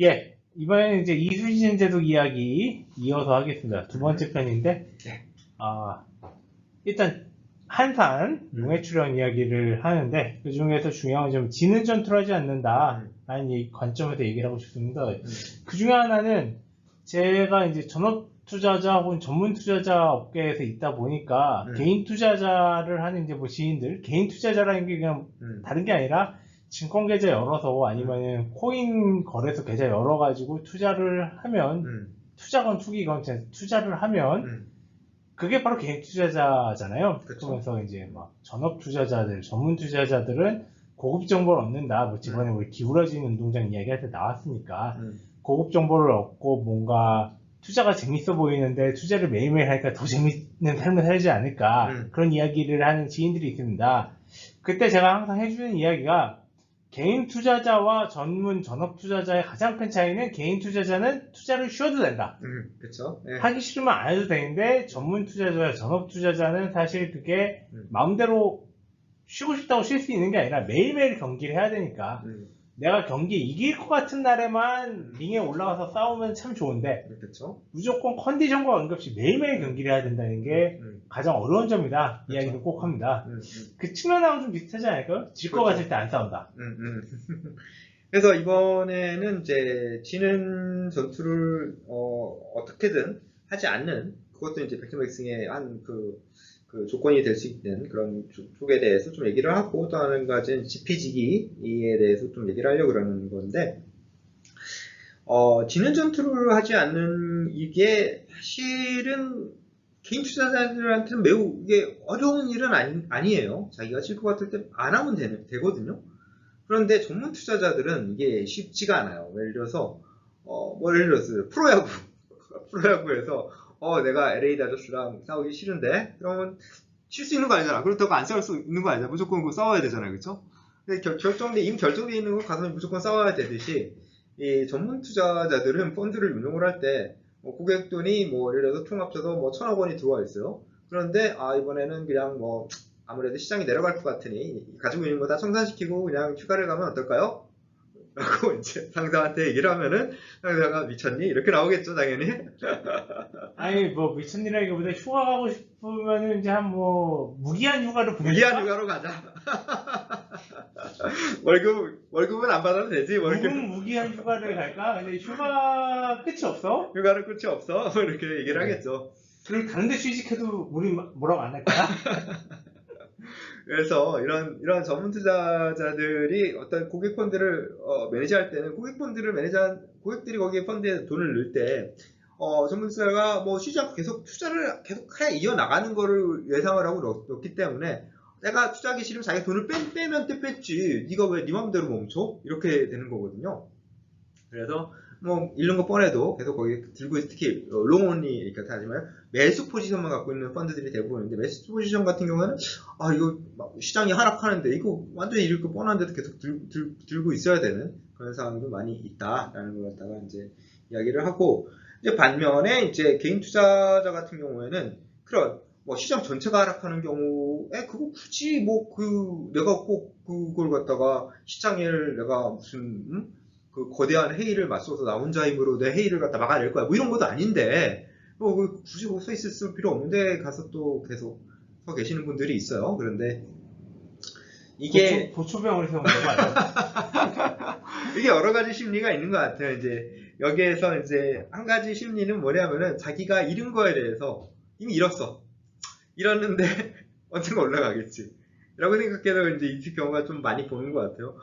예, 이번에는 이제 이수신 제독 이야기 이어서 하겠습니다. 두 번째 편인데, 네. 아, 일단 한산 용해 출연 이야기를 하는데 그 중에서 중요한 건좀 지는 전투를 하지 않는다라는 이 관점에서 얘기를 하고 싶습니다. 그 중에 하나는 제가 이제 전업 투자자 혹은 전문 투자자 업계에서 있다 보니까 음. 개인 투자자를 하는 이제 뭐 지인들 개인 투자자라는 게 그냥 음. 다른 게 아니라 증권 계좌 열어서 아니면은 코인 거래소 계좌 열어가지고 투자를 하면 음. 투자건 투기건 투자를 하면 음. 그게 바로 개인 투자자잖아요. 그쵸. 그러면서 이제 막 전업 투자자들, 전문 투자자들은 고급 정보를 얻는다. 뭐 이번에 우리 기울어진 운동장 이야기할 때 나왔으니까 음. 고급 정보를 얻고 뭔가 투자가 재밌어 보이는데 투자를 매일매일 하니까 더 재밌는 삶을 살지 않을까 음. 그런 이야기를 하는 지인들이 있습니다. 그때 제가 항상 해주는 이야기가 개인 투자자와 전문 전업 투자자의 가장 큰 차이는 개인 투자자는 투자를 쉬어도 된다. 음. 그쵸. 예. 하기 싫으면 안 해도 되는데 전문 투자자와 전업 투자자는 사실 그게 음. 마음대로 쉬고 싶다고 쉴 수 있는 게 아니라 매일매일 경기를 해야 되니까 음. 내가 경기에 이길 것 같은 날에만 링에 올라가서 싸우면 참 좋은데 그쵸. 무조건 컨디션과 관계없이 매일매일 경기를 해야 된다는 게 음. 가장 어려운 점이다 그렇죠. 이야기도 꼭 합니다 음. 음. 그 측면하고 좀 비슷하지 않을까요? 질것 그렇죠. 같을 때 안 싸운다 음, 음. 그래서 이번에는 이제 지는 전투를 어, 떻게든 하지 않는 그것도 이제 백투백승의 한그 그 조건이 될 수 있는 그런 쪽- 쪽에 대해서 좀 얘기를 하고 또 하는 가지는 지피지기에 대해서 좀 얘기를 하려고 그러는 건데 어, 지는 전투를 하지 않는 이게 사실은 개인 투자자들한테는 매우 이게 어려운 일은 아니, 아니에요. 자기가 질 것 같을 때 안 하면 되는, 되거든요. 그런데 전문 투자자들은 이게 쉽지가 않아요. 예를 들어서, 어, 뭐 예를 들어서 프로야구, 프로야구에서, 어, 내가 LA 다저스랑 싸우기 싫은데, 그러면 칠 수 있는 거 아니잖아. 그렇다고 안 싸울 수 있는 거 아니잖아. 무조건 싸워야 되잖아요. 그쵸? 근데 결, 결정돼, 이미 결정돼 있는 거 가서 무조건 싸워야 되듯이, 이 전문 투자자들은 펀드를 운용을 할 때, 뭐 고객 돈이 뭐 예를 들어서 총 합쳐서 뭐 천억 원이 들어와 있어요. 그런데 아 이번에는 그냥 뭐 아무래도 시장이 내려갈 것 같으니 가지고 있는 거 다 청산시키고 그냥 휴가를 가면 어떨까요? 라고 이제 상사한테 얘기를 하면은 상사가 미쳤니? 이렇게 나오겠죠 당연히 아니 뭐 미천일이라기보다 휴가 가고 싶으면 이제 한 뭐 무기한 휴가를 보내자 무기한 휴가로 가자 월급 월급은 안 받아도 되지 월급 무금 무기한 휴가를 갈까? 근데 휴가 끝이 없어? 휴가는 끝이 없어 뭐 이렇게 얘기를 네. 하겠죠 그리고 다른 데 취직해도 우리 마- 뭐라고 안할 거야? 그래서 이런 이런 전문 투자자들이 어떤 고객 펀드를 어, 매니지할 때는 고객 펀드를 매니지한 고객들이 거기에 펀드에 돈을 넣을 때 어, 전문 투자가 뭐 쉬지 않고 계속 투자를 계속 해 이어 나가는 거를 예상을 하고 넣, 넣기 때문에 내가 투자하기 싫으면 자기 돈을 빼, 빼면 때 뺐지 네가 왜 네 맘대로 멈춰 이렇게 되는 거거든요. 그래서 뭐 잃는 거 뻔해도 계속 거기 들고 있- 특히 어, 롱온이 이렇게 하지만 매수 포지션만 갖고 있는 펀드들이 대부분인데 매수 포지션 같은 경우에는 아 이거 막 시장이 하락하는데 이거 완전히 잃을 거 뻔한데도 계속 들, 들, 들고 있어야 되는 그런 상황도 많이 있다라는 걸 갖다가 이제 이야기를 하고 이제 반면에 이제 개인 투자자 같은 경우에는 그런 뭐 시장 전체가 하락하는 경우에 그거 굳이 뭐 그 내가 꼭 그걸 갖다가 시장을 내가 무슨 음? 그 거대한 회의를 맞서서 나 혼자 힘으로 내 회의를 갖다 막아낼 거야 뭐 이런 것도 아닌데 뭐그 굳이 거기 서 있을 필요 없는데 가서 또 계속 서 계시는 분들이 있어요 그런데 이게 보초, 보초병을 세우는 거 아니야? 이게 여러 가지 심리가 있는 것 같아요. 이제 여기에서 이제 한 가지 심리는 뭐냐면은 자기가 잃은 거에 대해서 이미 잃었어. 잃었는데 언젠가 올라가겠지. 라고 생각해서 이제 이 경우가 좀 많이 보는 것 같아요.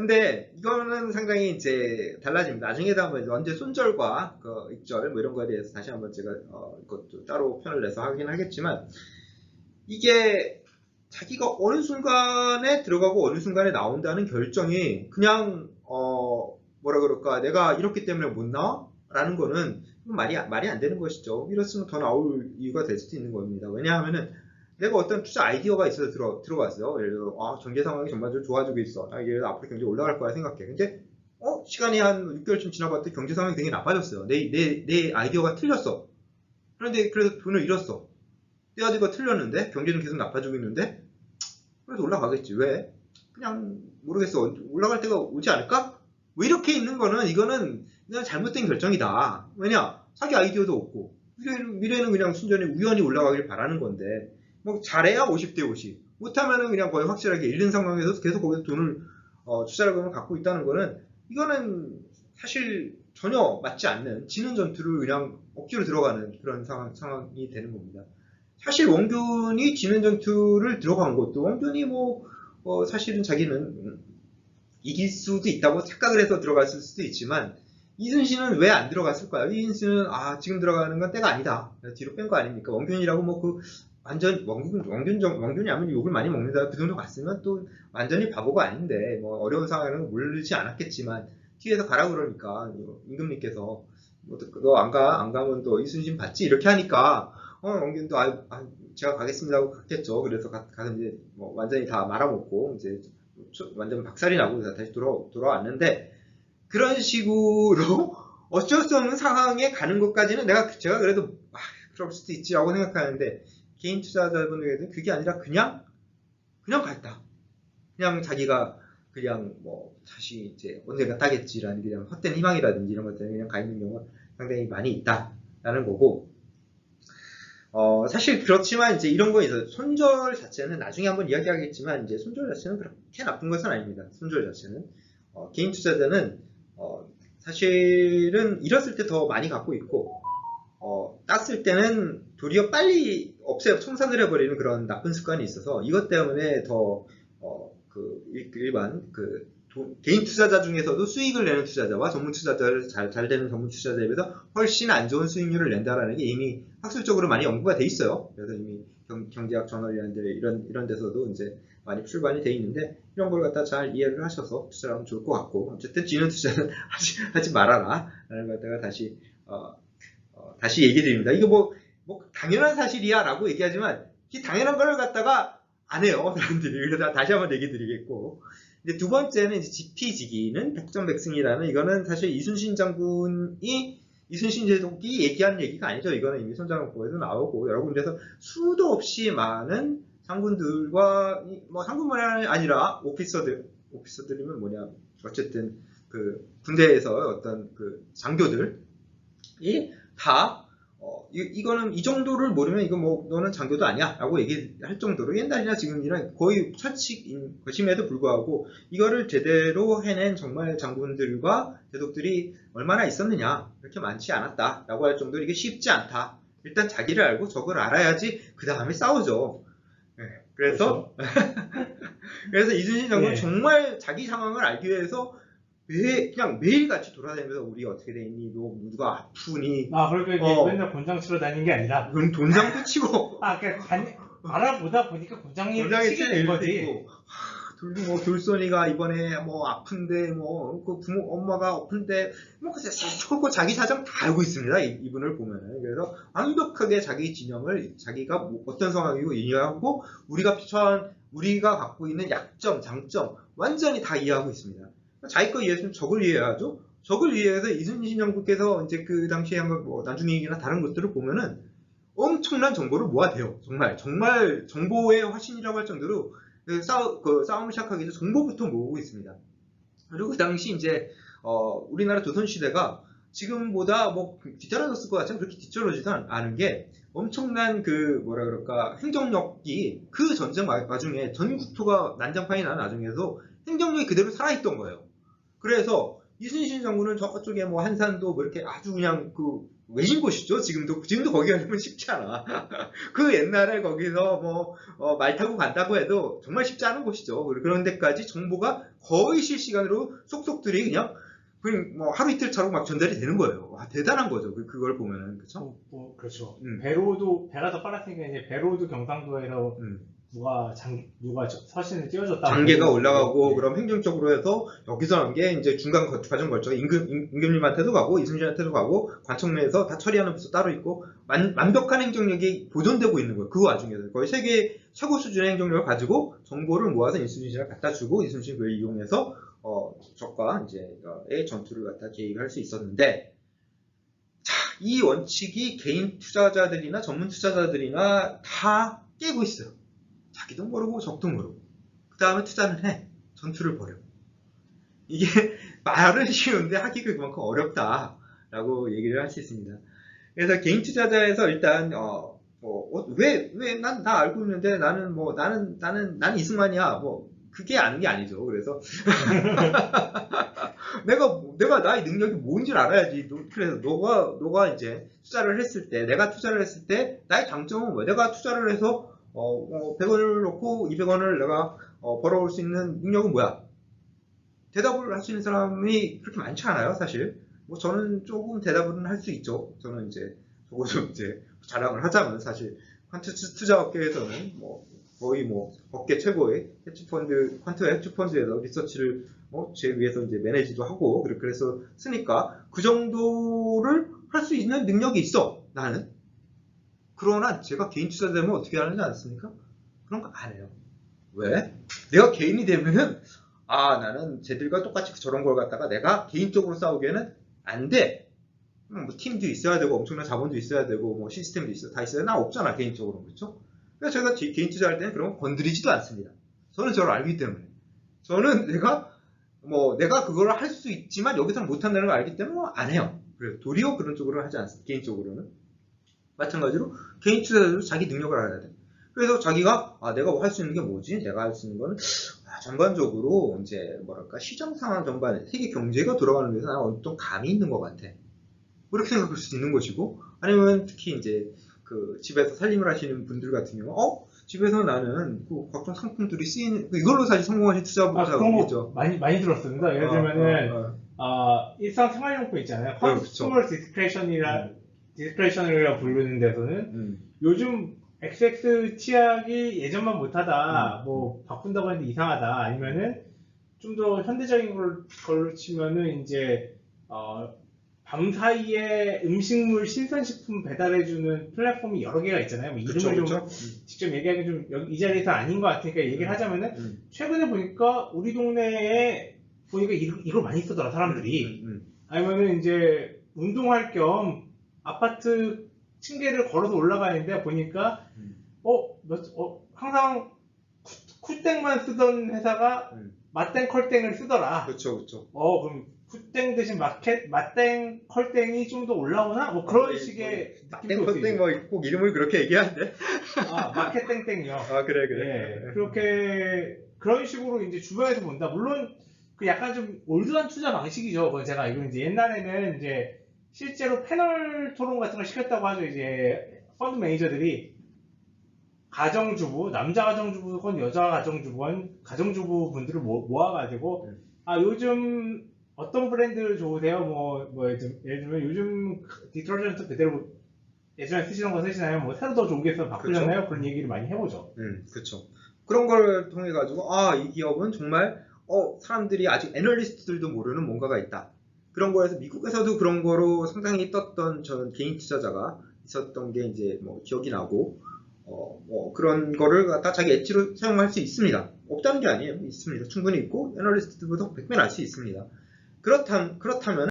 근데 이거는 상당히 이제 달라집니다. 한번 이제 언제 손절과 그 익절 뭐 이런 거에 대해서 다시 한번 제가 어, 이것도 따로 편을 내서 하긴 하겠지만 이게 자기가 어느 순간에 들어가고 어느 순간에 나온다는 결정이 그냥 어 뭐라 그럴까 내가 이렇기 때문에 못 나와? 라는 거는 말이, 말이 안 되는 것이죠. 이랬으면 더 나올 이유가 될 수도 있는 겁니다. 왜냐하면은 내가 어떤 투자 아이디어가 있어서 들어, 들어갔어요. 예를 들어, 아, 경제 상황이 정말 좀 좋아지고 있어. 아, 들어 앞으로 경제 올라갈 거야 생각해. 근데, 어, 시간이 한 6개월쯤 지나봤더니 경제 상황이 되게 나빠졌어요. 내, 내, 내 아이디어가 틀렸어. 그런데 그래서 돈을 잃었어. 내 아이디어가 틀렸는데, 경제는 계속 나빠지고 있는데, 그래도 올라가겠지. 왜? 그냥, 모르겠어. 올라갈 때가 오지 않을까? 뭐뭐 이렇게 있는 거는 이거는 그냥 잘못된 결정이다. 왜냐? 자기 아이디어도 없고 미래는 그냥 순전히 우연히 올라가길 바라는 건데 뭐 잘해야 50대 50 못하면은 그냥 거의 확실하게 잃는 상황에서 계속 거기서 돈을 어, 투자자금을 갖고 있다는 거는 이거는 사실 전혀 맞지 않는 지는 전투를 그냥 억지로 들어가는 그런 상황, 상황이 되는 겁니다. 사실 원균이 지는 전투를 들어간 것도 원균이 뭐 어, 사실은 자기는 음, 이길 수도 있다고 착각을 해서 들어갔을 수도 있지만 이순신은 왜 안 들어갔을까요? 이순신은 아 지금 들어가는 건 때가 아니다. 뒤로 뺀 거 아닙니까? 원균이라고 뭐 그 완전 원균 원균 정 원균이 하면 욕을 많이 먹는다 그 정도 갔으면 또 완전히 바보가 아닌데 뭐 어려운 상황에는 모르지 않았겠지만 뒤에서 가라 그러니까 임금님께서 뭐너안 가 안 가면 또 이순신 받지 이렇게 하니까 어 원균도 아, 아 제가 가겠습니다 하고 갔겠죠. 그래서 가, 서 이제 뭐 완전히 다 말아먹고 이제 완전 박살이 나고 다시 돌아 돌아왔는데 그런 식으로 어쩔 수 없는 상황에 가는 것까지는 내가 제가 그래도 아, 그럴 수도 있지라고 생각하는데 개인 투자자분들에게는 그게 아니라 그냥 그냥 갔다. 그냥 자기가 그냥 뭐 다시 이제 언젠가 따겠지라는 그냥 헛된 희망이라든지 이런 것들이 그냥 가 있는 경우가 상당히 많이 있다라는 거고 어 사실 그렇지만 이제 이런 거 있어요. 손절 자체는 나중에 한번 이야기하겠지만 이제 손절 자체는 그렇게 나쁜 것은 아닙니다. 손절 자체는 어, 개인 투자자는 어, 사실은 잃었을 때 더 많이 갖고 있고 어, 땄을 때는 도리어 빨리 없애 청산을 해버리는 그런 나쁜 습관이 있어서 이것 때문에 더 어, 그 일반 그 도, 개인 투자자 중에서도 수익을 내는 투자자와 전문 투자자를 잘, 잘 되는 전문 투자자에 비해서 훨씬 안 좋은 수익률을 낸다라는 게 이미 학술적으로 많이 연구가 돼 있어요. 그래서 이미 경, 경제학 저널이라는 데 이런 이런 데서도 이제 많이 출간이 돼 있는데 이런 걸 갖다 잘 이해를 하셔서 투자하면 좋을 것 같고 어쨌든 지는 투자는 하지, 하지 말아라 라는 걸 갖다가 다시 어, 어, 다시 얘기 드립니다. 이거 뭐, 뭐 당연한 사실이야 라고 얘기하지만 이 당연한 걸 갖다가 안 해요 사람들이. 그래서 다시 한번 얘기 드리겠고. 이제 두 번째는 지피지기는 백전백승이라는 이거는 사실 이순신 장군이 이순신 제독이 얘기한 얘기가 아니죠. 이거는 이미 손장국보에도 나오고 여러 군데서 수도 없이 많은 상군들과 뭐 상군만이 아니라 오피서들 오피서들이면 뭐냐. 어쨌든 그 군대에서 어떤 그 장교들이 다 어, 이, 거는이 정도를 모르면 이거 뭐 너는 장교도 아니야 라고 얘기할 정도로 옛날이나 지금이나 거의 철칙인 것임에도 불구하고 이거를 제대로 해낸 정말 장군들과 대독들이 얼마나 있었느냐 이렇게 많지 않았다 라고 할 정도로 이게 쉽지 않다 일단 자기를 알고 적을 알아야지 그 다음에 싸우죠 네, 그래서 그렇죠. 그래서 이순신 장군은 네. 정말 자기 상황을 알기 위해서 매, 그냥 매일같이 돌아다니면서 우리 어떻게 돼 있니? 너 누가 아프니? 아, 그러니까 어. 맨날 곤장 치러 다니는 게 아니라. 그럼 돈장도 치고. 아, 그러니까 간, 알아보다 보니까 곤장이 치게 된 거지. 둘도 뭐 돌선이가 이번에 뭐 아픈데 뭐 그 부모 엄마가 아픈데 뭐 그냥 그 자기 사정 다 알고 있습니다 이, 분을 보면은 그래서 완벽하게 자기 진영을 자기가 뭐 어떤 상황이고 이해하고 우리가 처한 우리가 갖고 있는 약점 장점 완전히 다 이해하고 있습니다 자기 거 이해했으면 적을 이해하죠. 적을 이해해서 이순신 정부께서 이제 그 당시에 한번 뭐 나중에나 다른 것들을 보면은 엄청난 정보를 모아대요. 정말 정말 정보의 화신이라고 할 정도로 그, 싸우, 그 싸움을 시작하기 전에 정보부터 모으고 있습니다. 그리고 그 당시 이제 어, 우리나라 조선 시대가 지금보다 뭐 뒤떨어졌을 것 같지만 그렇게 뒤떨어지지 않은 게 엄청난 그 뭐라 그럴까 행정력이 그 전쟁 와중에 전 국토가 난장판이 난 와중에도 행정력이 그대로 살아있던 거예요. 그래서 이순신 장군은 저쪽에 뭐 한산도 뭐 이렇게 아주 그냥 그 외진 곳이죠. 지금도 지금도 거기 가면 쉽지 않아. 그 옛날에 거기서 뭐말 어, 타고 간다고 해도 정말 쉽지 않은 곳이죠. 그런 데까지 정보가 거의 실시간으로 속속들이 그냥 그냥 뭐 하루 이틀 차로 막 전달이 되는 거예요. 와, 대단한 거죠. 그, 그걸 보면은 그렇죠. 어, 뭐, 그렇죠. 음. 배로도 배가 더 빨랐으니까 이제 배로도 경상도에서 음. 누가 장 누가 서신을 띄워줬다. 장계가 올라가고 네. 그럼 행정적으로 해서 여기서 한 게 이제 중간 과정 걸쳐 임금 임금님한테도 가고 이순신한테도 가고 관청내에서 다 처리하는 부서 따로 있고 완, 완벽한 행정력이 보존되고 있는 거예요. 그 와중에서 거의 세계 최고 수준의 행정력을 가지고 정보를 모아서 이순신을 갖다 주고 이순신 그걸 이용해서 어, 적과 이제의 전투를 갖다 계획할 수 있었는데 자, 이 원칙이 개인 투자자들이나 전문 투자자들이나 다 깨고 있어요. 자기도 모르고 적도 모르고 그 다음에 투자를 해 전투를 벌여 이게 말은 쉬운데 하기가 그만큼 어렵다 라고 얘기를 할 수 있습니다. 그래서 개인 투자자에서 일단 어, 어뭐왜 왜 난나 알고 있는데 나는 뭐 나는 나는 나는 이승만이야 뭐 그게 아는 게 아니죠. 그래서 내가 내가 나의 능력이 뭔지 알아야지. 너- 그래서 너가 너가 이제 투자를 했을 때 내가 투자를 했을 때 나의 장점은 뭐 내가 투자를 해서 어, 어 100원을 넣고 200원을 내가 어, 벌어올 수 있는 능력은 뭐야? 대답을 할 수 있는 사람이 그렇게 많지 않아요, 사실. 뭐 저는 조금 대답은 할 수 있죠. 저는 이제 적어도 이제 자랑을 하자면 사실 퀀트 투- 투자 업계에서는 뭐 거의 뭐 업계 최고의 헤지펀드 퀀트 헤지펀드에서 리서치를 어, 제 위에서 이제 매니지도 하고 그래- 그래서 쓰니까 그 정도를 할 수 있는 능력이 있어 나는 그러나 제가 개인 투자 되면 어떻게 하는지 않습니까? 그런 거 안 해요. 왜? 내가 개인이 되면은 아 나는 쟤들과 똑같이 저런 걸 갖다가 내가 개인적으로 싸우기에는 안 돼. 음, 뭐 팀도 있어야 되고 엄청난 자본도 있어야 되고 뭐 시스템도 있어 다 있어야 나 없잖아 개인적으로 그렇죠? 그래서 제가 개- 개인 투자할 때는 그런 거 건드리지도 않습니다. 저는 저를 알기 때문에 저는 내가 뭐 내가 그걸 할 수 있지만 여기서는 못한다는 걸 알기 때문에 뭐안 해요. 그래요. 도리어 그런 쪽으로 하지 않습니다. 개인적으로는 마찬가지로 개인 투자자도 자기 능력을 알아야 돼. 그래서 자기가 아 내가 할 수 있는 게 뭐지? 내가 할 수 있는 거는 아, 전반적으로 이제 뭐랄까 시장 상황 전반에 세계 경제가 돌아가는 데서 나는 어떤 감이 있는 것 같아. 뭐 이렇게 생각할 수도 있는 것이고 아니면 특히 이제 그 집에서 살림을 하시는 분들 같은 경우 어 집에서 나는 그 각종 상품들이 쓰이는 그 이걸로 사실 성공하신 아, 그런 거 있죠. 많이 많이 들었습니다. 예를 들면은 어, 어, 어. 아, 일상 생활용품 있잖아요. 네, 그쵸. 컨슈머 디스크레션이라 디스크레션이라 부르는 데서는 음. 요즘 XX 치약이 예전만 음. 못하다, 뭐 바꾼다고 했는데 이상하다, 아니면은 좀 더 현대적인 걸, 걸로 치면은 이제 어, 밤 사이에 음식물 신선식품 배달해주는 플랫폼이 여러 개가 있잖아요. 뭐 그쵸, 이름을 좀 그쵸? 직접 얘기하기 좀 이 자리에서 아닌 것 같으니까 얘기를 하자면은 음. 최근에 보니까 우리 동네에 보니까 이, 이걸 많이 쓰더라 사람들이. 음. 아니면은 이제 운동할 겸 아파트 층계를 걸어서 올라가는데 보니까 음. 어, 몇, 어 항상 쿠, 땡만 쓰던 회사가 음. 맛땡 컬땡을 쓰더라. 그렇죠, 그렇죠. 어 그럼 쿠땡 대신 마켓 맛땡 컬땡이 좀 더 올라오나? 뭐 그런 네, 식의 땡 느낌도 땡 뭐꼭 이름을 그렇게 얘기하는데. 아 마켓 땡땡이요. 아 그래 예, 그렇게 그런 식으로 이제 주변에서 본다. 물론 그 약간 좀 올드한 투자 방식이죠. 그건 제가 알기로 이제 옛날에는 이제 실제로 패널 토론 같은 걸 시켰다고 하죠. 이제 펀드 매니저들이 가정주부, 남자 가정주부건 여자 가정주부건 가정주부 분들을 모, 모아가지고 음. 아 요즘 어떤 브랜드 좋으세요? 뭐, 뭐 예를 들- 들면 요즘 디터전트 그대로 예전에 쓰시던 거 쓰시나요? 뭐 새로 더 좋은 게 있어서 바꾸셨나요? 그런 얘기를 많이 해보죠. 음, 그렇죠. 그런 걸 통해 가지고 아, 이 기업은 정말 어, 사람들이 아직 애널리스트들도 모르는 뭔가가 있다. 그런 거에서 미국에서도 그런 거로 상당히 떴던 저는 개인 투자자가 있었던 게 이제 뭐 기억이 나고 어, 뭐 그런 거를 갖다 자기 엣지로 사용할 수 있습니다. 없다는 게 아니에요. 있습니다. 충분히 있고 애널리스트들보다 100배 날수 있습니다. 그렇다, 그렇다면